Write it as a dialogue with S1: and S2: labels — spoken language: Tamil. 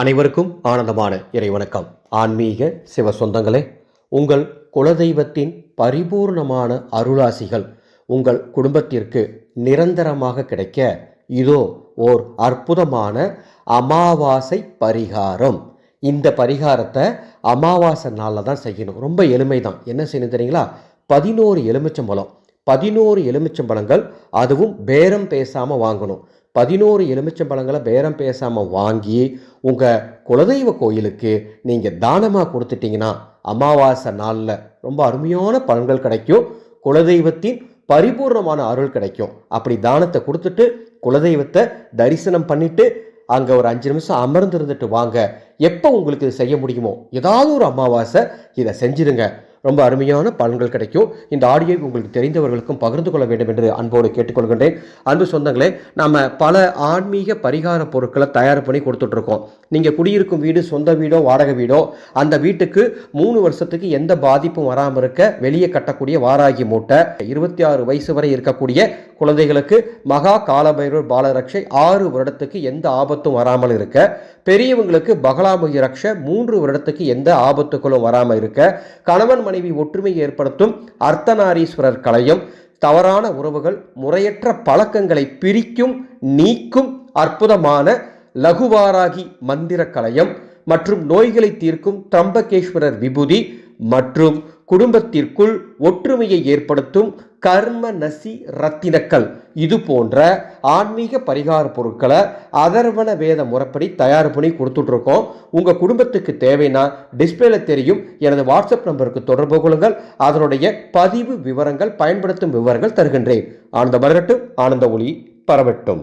S1: அனைவருக்கும் ஆனந்தமான இறைவணக்கம் ஆன்மீக சிவ சொந்தங்களே உங்கள் குலதெய்வத்தின் பரிபூர்ணமான அருளாசிகள் உங்கள் குடும்பத்திற்கு நிரந்தரமாக கிடைக்க இதோ ஓர் அற்புதமான அமாவாசை பரிகாரம். இந்த பரிகாரத்தை அமாவாசை நாளில் தான் செய்யணும். ரொம்ப எளிமை தான் என்ன செய்யணும் தெரியுங்களா? பதினோரு எலுமிச்சம்பழம். பதினோரு எலுமிச்சம்பழங்கள் அதுவும் பேரம் பேசாமல் வாங்கணும். பதினோரு எலுமிச்சம்பழங்களை பேரம் பேசாமல் வாங்கி உங்கள் குலதெய்வ கோயிலுக்கு நீங்கள் தானமாக கொடுத்துட்டீங்கன்னா அமாவாசை நாளில் ரொம்ப அருமையான பலன்கள் கிடைக்கும். குலதெய்வத்தின் பரிபூர்ணமான அருள் கிடைக்கும். அப்படி தானத்தை கொடுத்துட்டு குலதெய்வத்தை தரிசனம் பண்ணிட்டு அங்கே ஒரு அஞ்சு நிமிஷம் அமர்ந்து இருந்துட்டு வாங்க. எப்போ உங்களுக்கு இது செய்ய முடியுமோ? ஏதாவது ஒரு அமாவாசை இதை செஞ்சிருங்க. ரொம்ப அருமையான பலன்கள் கிடைக்கும். இந்த ஆடியோ உங்களுக்கு தெரிந்தவர்களுக்கும் பகிர்ந்து கொள்ள வேண்டும் என்று அன்போடு கேட்டுக்கொள்கின்றேன். அன்பு சொந்தங்களே நம்ம பல ஆன்மீக பரிகார பொருட்களை தயார் பண்ணி கொடுத்துட்ருக்கோம். நீங்கள் குடியிருக்கும் வீடு சொந்த வீடோ வாடகை வீடோ அந்த வீட்டுக்கு மூணு வருஷத்துக்கு எந்த பாதிப்பும் வராமல் இருக்க வெளியே கட்டக்கூடிய வாராகி மூட்டை இருபத்தி ஆறு வயசு வரை இருக்கக்கூடிய குழந்தைகளுக்கு மகா காலபைரவர் பாலரக்ஷை ஆறு வருடத்துக்கு எந்த ஆபத்தும் வராமல் இருக்க பெரியவங்களுக்கு பகலாமுகி ரக்ஷ மூன்று வருடத்துக்கு எந்த ஆபத்துகளும் வராமல் இருக்க கணவன் மனைவி ஒற்றுமை ஏற்படுத்தும் அர்த்தநாரீஸ்வரர் கலையும் தவறான உறவுகள் முறையற்ற பழக்கங்களை பிரிக்கும் நீக்கும் அற்புதமான லகுவாராகி மந்திர கலையம் மற்றும் நோய்களை தீர்க்கும் திரம்பகேஸ்வரர் விபூதி மற்றும் குடும்பத்திற்குள் ஒற்றுமையை ஏற்படுத்தும் கர்ம நசி ரத்தினக்கல் இது போன்ற ஆன்மீக பரிகார பொருட்களை அதர்வன வேத முறைப்படி தயார் பண்ணி கொடுத்துட்ருக்கோம். உங்கள் குடும்பத்துக்கு தேவைன்னா டிஸ்பிளேல தெரியும். எனது வாட்ஸ்அப் நம்பருக்கு தொடர்பு கொள்ளுங்கள். அதனுடைய பதிவு விவரங்கள் பயன்படுத்தும் விவரங்கள் தருகின்றேன். ஆனந்த மலரட்டும் ஆனந்த ஒளி பரவட்டும்.